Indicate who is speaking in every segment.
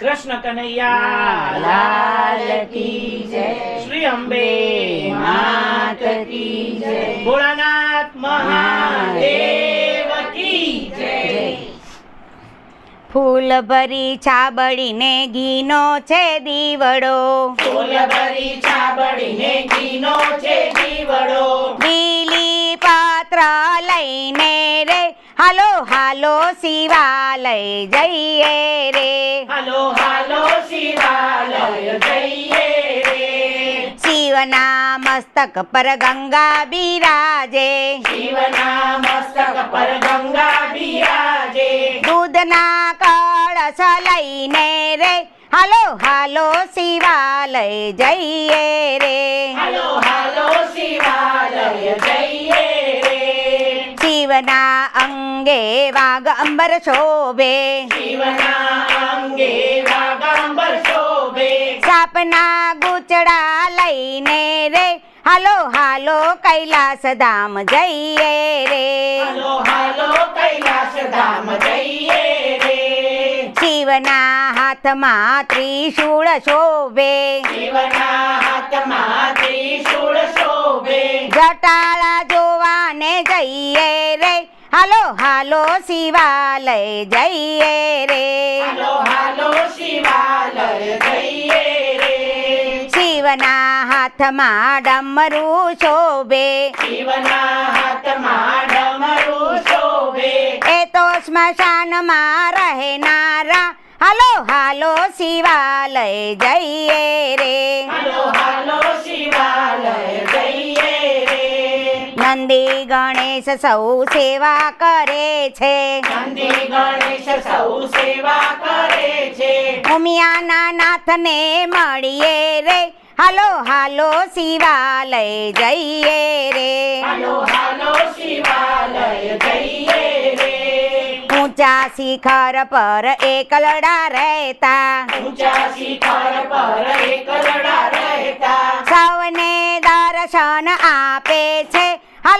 Speaker 1: કૃષ્ણ કનૈયા
Speaker 2: લાલ કી જય.
Speaker 1: શ્રી અંબે
Speaker 2: માત કી જય.
Speaker 1: ભોળાનાથ મહાદેવ કી જય.
Speaker 2: ફૂલ ભરી છાબડીને ઘીનો છે દીવડો.
Speaker 1: ફૂલ ભરી છાબડીને ઘીનો છે દીવડો.
Speaker 2: લીલી પાત્ર લઈને હાલો હાલો શિવાલય જઈએ રે.
Speaker 1: હાલો હાલો શિવાલય જઈએ રે.
Speaker 2: શિવના મસ્તક પર ગંગા બિરાજે.
Speaker 1: શિવના મસ્તક પર ગંગા બિરાજે.
Speaker 2: દૂધના કળશ લઈને રે. હાલો હાલો શિવાલય જઈએ રે.
Speaker 1: હાલો હાલો શિવાલય જઈએ રે.
Speaker 2: શિવના અંગે
Speaker 1: ಅಂಗೆ ವಾಗ ಅಂಬರ ಶೋಭೆ.
Speaker 2: સાપના ગુચડા લઈને રે હાલો હાલો કૈલાસ ધામ જઈએ રે શિવના હાથમાં ત્રિશુળ શોભે જટાળા જોવાને હાલો હાલો શિવાલય જઈએ રે.
Speaker 1: હાલો હાલો શિવાલય જઈએ રે.
Speaker 2: શિવના હાથમાં ડમરું શોભે.
Speaker 1: શિવના હાથમાં ડમરું શોભે.
Speaker 2: એ તો સ્મશાનમાં રહેનારા. હાલો હાલો શિવાલય જઈએ રે.
Speaker 1: હાલો હાલો
Speaker 2: નંદી ગણેશ સૌ સેવા કરે છે.
Speaker 1: નંદી ગણેશ સૌ સેવા કરે છે.
Speaker 2: ઉમિયાના નાથને મળીએ રે. હાલો હાલો શિવાલય જઈએ રે.
Speaker 1: હાલો હાલો શિવાલય જઈએ રે.
Speaker 2: ઊંચા શિખર પર એકલડા રહેતા.
Speaker 1: ઊંચા શિખર પર એકલડા રહેતા.
Speaker 2: સૌને દર્શન છે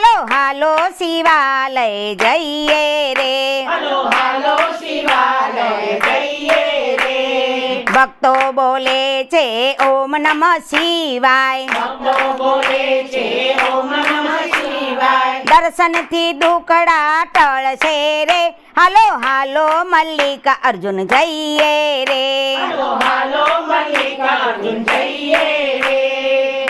Speaker 2: હાલો હાલો શિવાલય જઈએ રે.
Speaker 1: હાલો હાલો શિવાલય જઈએ રે.
Speaker 2: ભક્તો બોલે છે ઓમ નમઃ શિવાય.
Speaker 1: ભક્તો બોલે છે ઓમ નમઃ શિવાય.
Speaker 2: દર્શનથી દુકડા ટળશે રે. હાલો હાલો મલ્લિકા અર્જુન જઈએ રે.
Speaker 1: હાલો હાલો મલ્લિકાર્જુન જઈએ રે.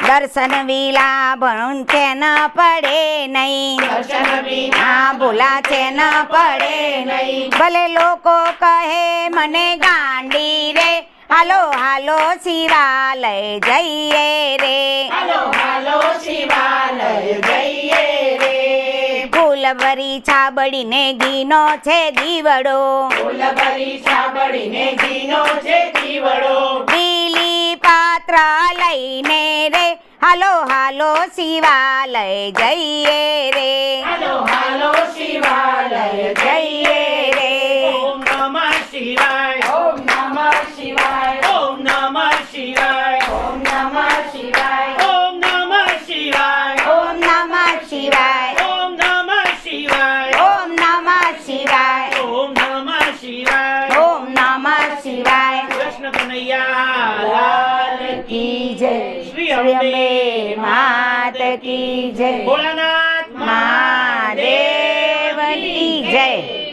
Speaker 2: દર્શન વિલા ભણું છે ન પડે નહીં.
Speaker 1: દર્શન વિના
Speaker 2: ભૂલા છે ન પડે
Speaker 1: નહીં.
Speaker 2: ભલે લોકો કહે મને ગાંડી રે. હાલો હાલો શિવાલય જઈએ રે.
Speaker 1: હાલો હાલો શિવાલય જઈએ રે.
Speaker 2: ફૂલ ભરી છાબડીને ઘીનો છે દીવડો.
Speaker 1: ફૂલ ભરી છાબડીને ઘીનો છે દીવડો.
Speaker 2: હાલો હાલો શિવાલય જઈએ રે.
Speaker 1: હાલો હાલો.
Speaker 2: અંબે માત કી જય.
Speaker 1: ભોળાનાથ
Speaker 2: મહાદેવ કી જય.